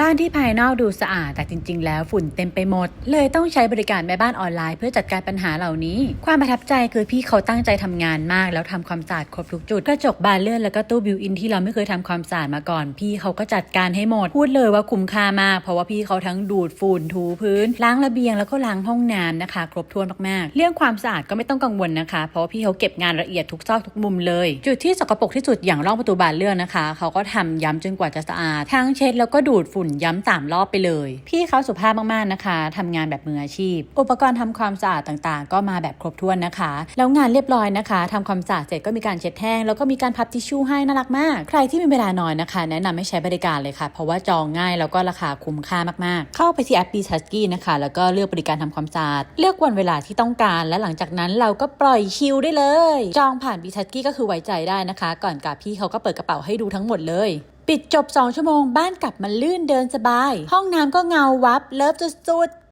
บ้านที่ภายนอกดูสะอาดแต่จริง ๆ แล้วฝุ่นเต็มไปหมด เลยต้องใช้บริการแม่บ้านออนไลน์เพื่อจัดการปัญหาเหล่านี้ ความประทับใจคือพี่เขาตั้งใจทำงานมาก แล้วทำความสะอาดครบทุกจุดกระจกบานเลื่อนแล้วก็ตู้บิวอินที่เราไม่เคยทำความสะอาดมาก่อน พี่เขาก็จัดการให้หมด พูดเลยว่าคุ้มค่ามากเพราะว่าพี่เขาทั้งดูดฝุ่นถูพื้น ล้างระเบียงแล้วก็ล้างห้องน้ำนะคะ ครบถ้วนมากๆ เรื่องความสะอาดก็ไม่ต้องกังวลนะคะ เพราะว่าพี่เขาเก็บงานละเอียดทุกซอกทุกมุมเลย จุดที่สกปรกที่สุดอย่างร่องประตูบานเลื่อนนะคะ เขาก็ทำย้ำจนกว่าจะสะอาดทั้งเช็ดแล้วก็ดูดฝุ่นย้ำสามรอบไปเลย พี่เขาสุภาพมากๆนะคะทำงานแบบมืออาชีพ อุปกรณ์ทำความสะอาดต่างๆ ก็มาแบบครบถ้วนนะคะ แล้วงานเรียบร้อยนะคะทำความสะอาดเสร็จก็มีการเช็ดแห้งแล้วก็มีการพับทิชชู่ให้น่ารักมาก ใครที่มีเวลาน้อยนะคะ แนะนำให้ใช้บริการเลยค่ะ เพราะว่าจองง่ายแล้วก็ราคาคุ้มค่ามากๆ เข้าไปที่แอป b ีทัสกี้นะคะ แล้วก็เลือกบริการทำความสะอาดเลือกวันเวลาที่ต้องการ และหลังจากนั้นเราก็ปล่อยคิวได้เลย จองผ่าน b ีทัสกี้ก็คือไว้ใจได้นะคะ ก่อนกับพี่เขาก็เปิดกระเป๋าให้ดูทั้งหมดเลย ปิดจบ 2 ชั่วโมงบ้านกลับมาลื่นเดินสบาย ห้องน้ำก็เงาวับ เลิฟสุดๆ